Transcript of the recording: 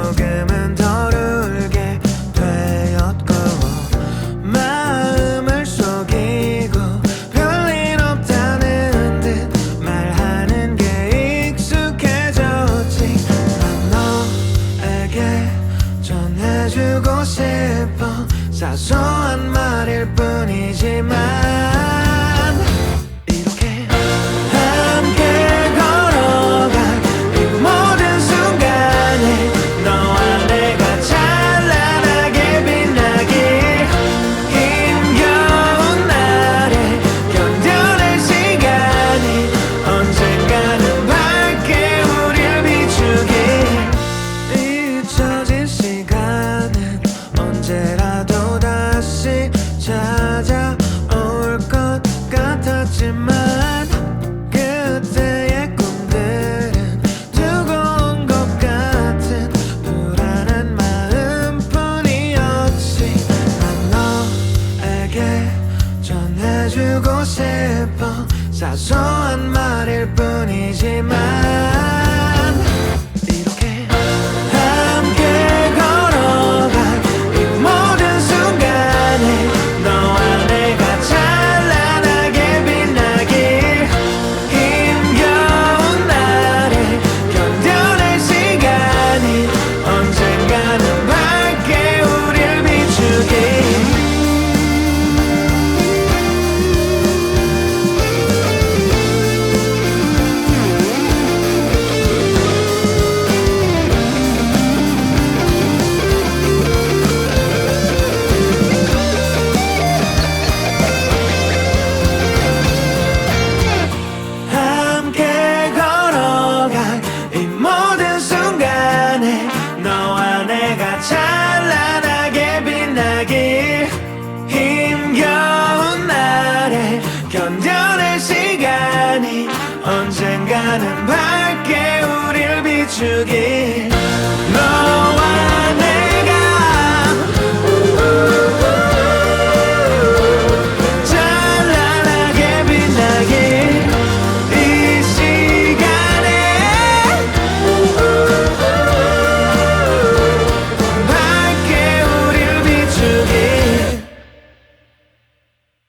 조금은 덜 울게 되었고 마음을 속이고 별일 없다는 듯 말하는 게 익숙해졌지. 난 너에게 전해주고 싶어 사소한 말일 뿐이지만 주고 싶어 사소한 말일 뿐이지만 견뎌낼 시간이 언젠가는 밝게 우릴 비추길.